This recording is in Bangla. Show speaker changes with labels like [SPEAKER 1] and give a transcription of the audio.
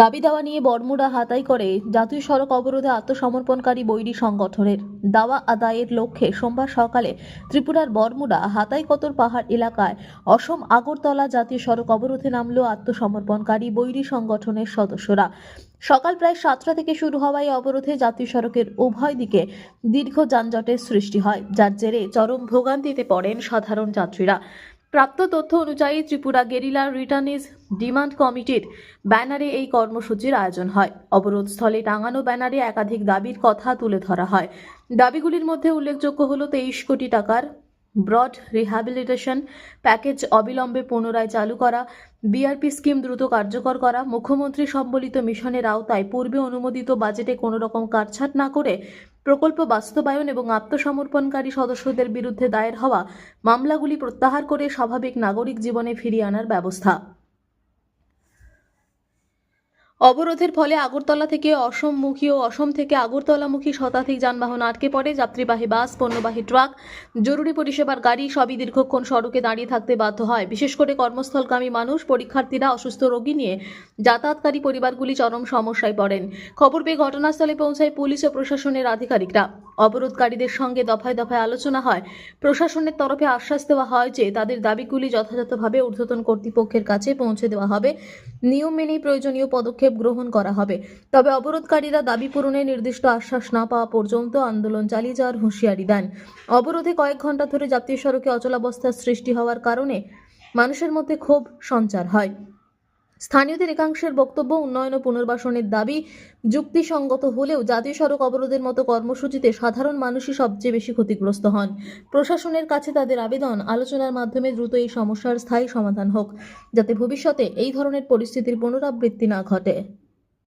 [SPEAKER 1] দাবি দাওয়া নিয়ে বর্মুডা হাতাই করে জাতীয় সড়ক অবরোধে আত্মসমর্পণকারী বৈরী সংগঠনের দাওয়া আদায়ের লক্ষ্যে সোমবার সকালে ত্রিপুরার বর্মুডা হাতাইকতর পাহাড় এলাকায় অসম আগরতলা জাতীয় সড়ক অবরোধে নামলো আত্মসমর্পণকারী বৈরী সংগঠনের সদস্যরা। সকাল প্রায় সাতটা থেকে শুরু হওয়া এই অবরোধে জাতীয় সড়কের উভয় দিকে দীর্ঘ যানজটের সৃষ্টি হয়, যার জেরে চরম ভোগান্তিতে পড়েন সাধারণ যাত্রীরা। প্রাপ্ত তথ্য অনুযায়ী ত্রিপুরা গেরিলা রিটার্নিজ ডিমান্ড কমিটির ব্যানারে এই কর্মসূচির আয়োজন হয়। অবরোধস্থলে টাঙানো ব্যানারে একাধিক দাবির কথা তুলে ধরা হয়। দাবিগুলির মধ্যে উল্লেখযোগ্য হল তেইশ কোটি টাকার ব্রড রিহ্যাবিলিটেশন প্যাকেজ অবিলম্বে পুনরায় চালু করা বিআরপি স্কিম দ্রুত কার্যকর করা, মুখ্যমন্ত্রী সম্বলিত মিশনের আওতায় পূর্বে অনুমোদিত বাজেটে কোনো রকম কাটছাট না করে প্রকল্প বাস্তবায়ন এবং আত্মসমর্পণকারী সদস্যদের বিরুদ্ধে দায়ের হওয়া মামলাগুলি প্রত্যাহার করে স্বাভাবিক নাগরিক জীবনে ফিরিয়ে আনার ব্যবস্থা। অবরোধের ফলে আগরতলা থেকে অসমমুখী ও অসম থেকে আগরতলামুখী শতাধিক যানবাহন আটকে পড়ে, যাত্রীবাহী বাস, পণ্যবাহী ট্রাক, জরুরি পরিষেবার গাড়ি সবই দীর্ঘক্ষণ সড়কে দাঁড়িয়ে থাকতে বাধ্য হয়। বিশেষ করে কর্মস্থলগামী মানুষ, পরীক্ষার্থীরা অসুস্থ রোগী নিয়ে যাতায়াতকারী পরিবারগুলি চরম সমস্যায় পড়েন। খবর পেয়ে ঘটনাস্থলে পৌঁছায় পুলিশ ও প্রশাসনের আধিকারিকরা। অবরোধকারীদের সঙ্গে দফায় দফায় আলোচনা হয়। প্রশাসনের তরফে আশ্বাস দেওয়া হয় যে, তাদের দাবিগুলি যথাযথভাবে ঊর্ধ্বতন কর্তৃপক্ষের কাছে পৌঁছে দেওয়া হবে। নিয়ম মেনেই প্রয়োজনীয় পদক্ষেপ গ্রহণ করা হবে। তবে অবরোধকারীরা দাবি পূরণে নির্দিষ্ট আশ্বাস না পাওয়া পর্যন্ত আন্দোলন চালিয়ে যাওয়ার হুঁশিয়ারি দেন। অবরোধে কয়েক ঘণ্টা ধরে জাতীয় সড়কে অচলাবস্থার সৃষ্টি হওয়ার কারণে মানুষের মধ্যে ক্ষোভ সঞ্চার হয়। স্থানীয়দের একাংশের বক্তব্য উন্নয়ন ও পুনর্বাসনের দাবি, যুক্তিসঙ্গত হলেও জাতীয় সড়ক অবরোধের মতো কর্মসূচিতে সাধারণ মানুষই সবচেয়ে বেশি ক্ষতিগ্রস্ত হন। প্রশাসনের কাছে তাদের আবেদন, আলোচনার মাধ্যমে দ্রুত এই সমস্যার স্থায়ী সমাধান হোক, যাতে ভবিষ্যতে এই ধরনের পরিস্থিতির পুনরাবৃত্তি না ঘটে।